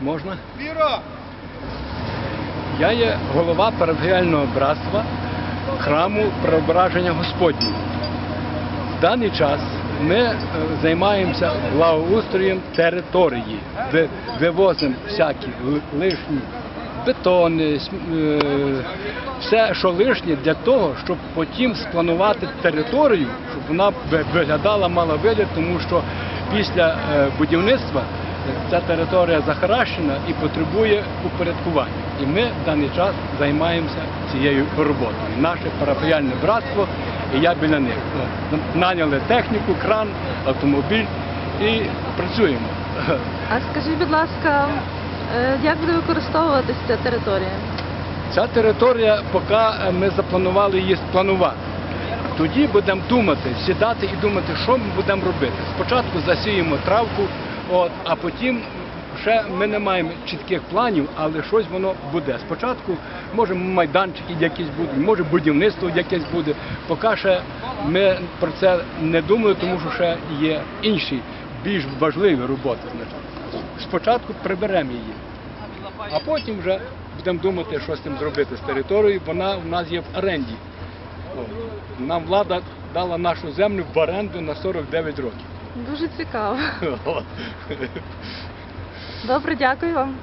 Можна? Віра! Я є голова парафіяльного братства храму Преображення Господнього. В даний час ми е, займаємося благоустроєм території, Ви- вивозимо всякі лишні бетони, е, все, що лишнє для того, щоб потім спланувати територію, щоб вона виглядала, мала вигляд, тому що після е, будівництва ця територія захаращена і потребує упорядкування. І ми в даний час займаємося цією роботою. Наше парафіяльне братство і я біля них. Наняли техніку, кран, автомобіль і працюємо. А скажіть, будь ласка, е, як буде використовуватися ця територія? Ця територія, поки ми запланували її спланувати. Тоді будемо думати, сідати і думати, що ми будемо робити. Спочатку засіємо травку, от, а потім ще ми не маємо чітких планів, але щось воно буде. Спочатку може майданчики якісь будуть, може будівництво якесь буде. Поки ще ми про це не думаємо, тому що ще є інші більш важливі роботи. Спочатку приберемо її. А потім вже будемо думати, що з цим зробити з територією, вона в нас є в оренді. Нам влада дала нашу землю в оренду на 49 років. Дуже цікаво. Добре, дякую вам.